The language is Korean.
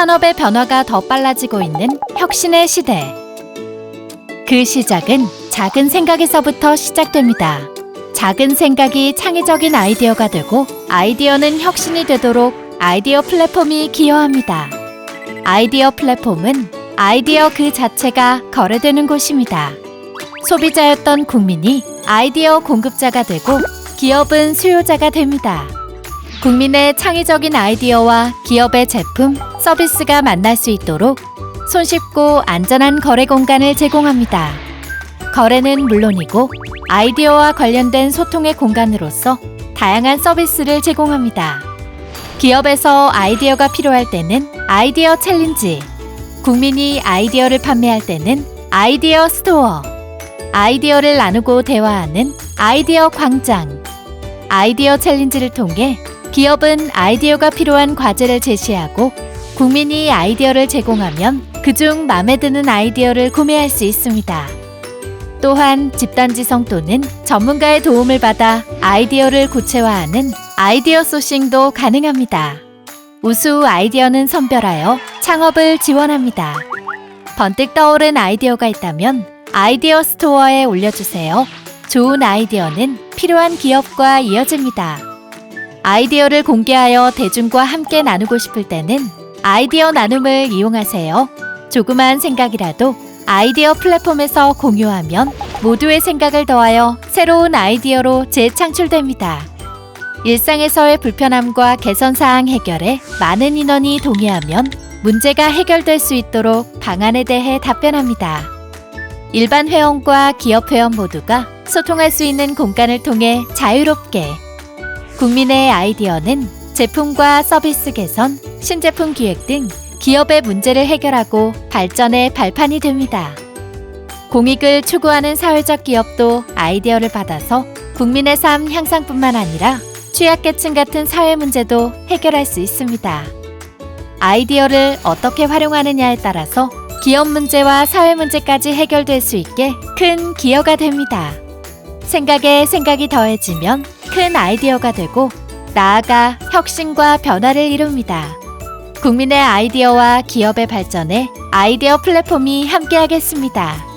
산업의 변화가 더 빨라지고 있는 혁신의 시대. 그 시작은 작은 생각에서부터 시작됩니다. 작은 생각이 창의적인 아이디어가 되고 아이디어는 혁신이 되도록 아이디어 플랫폼이 기여합니다. 아이디어 플랫폼은 아이디어 그 자체가 거래되는 곳입니다. 소비자였던 국민이 아이디어 공급자가 되고 기업은 수요자가 됩니다. 국민의 창의적인 아이디어와 기업의 제품, 서비스가 만날 수 있도록 손쉽고 안전한 거래 공간을 제공합니다. 거래는 물론이고 아이디어와 관련된 소통의 공간으로서 다양한 서비스를 제공합니다. 기업에서 아이디어가 필요할 때는 아이디어 챌린지, 국민이 아이디어를 판매할 때는 아이디어 스토어, 아이디어를 나누고 대화하는 아이디어 광장, 아이디어 챌린지를 통해 기업은 아이디어가 필요한 과제를 제시하고 국민이 아이디어를 제공하면 그중 마음에 드는 아이디어를 구매할 수 있습니다. 또한 집단지성 또는 전문가의 도움을 받아 아이디어를 구체화하는 아이디어 소싱도 가능합니다. 우수 아이디어는 선별하여 창업을 지원합니다. 번뜩 떠오른 아이디어가 있다면 아이디어 스토어에 올려주세요. 좋은 아이디어는 필요한 기업과 이어집니다. 아이디어를 공개하여 대중과 함께 나누고 싶을 때는 아이디어 나눔을 이용하세요. 조그만 생각이라도 아이디어 플랫폼에서 공유하면 모두의 생각을 더하여 새로운 아이디어로 재창출됩니다. 일상에서의 불편함과 개선사항 해결에 많은 인원이 동의하면 문제가 해결될 수 있도록 방안에 대해 답변합니다. 일반 회원과 기업 회원 모두가 소통할 수 있는 공간을 통해 자유롭게 국민의 아이디어는 제품과 서비스 개선, 신제품 기획 등 기업의 문제를 해결하고 발전의 발판이 됩니다. 공익을 추구하는 사회적 기업도 아이디어를 받아서 국민의 삶 향상뿐만 아니라 취약계층 같은 사회 문제도 해결할 수 있습니다. 아이디어를 어떻게 활용하느냐에 따라서 기업 문제와 사회 문제까지 해결될 수 있게 큰 기여가 됩니다. 생각에 생각이 더해지면 큰 아이디어가 되고 나아가 혁신과 변화를 이룹니다. 국민의 아이디어와 기업의 발전에 아이디어 플랫폼이 함께하겠습니다.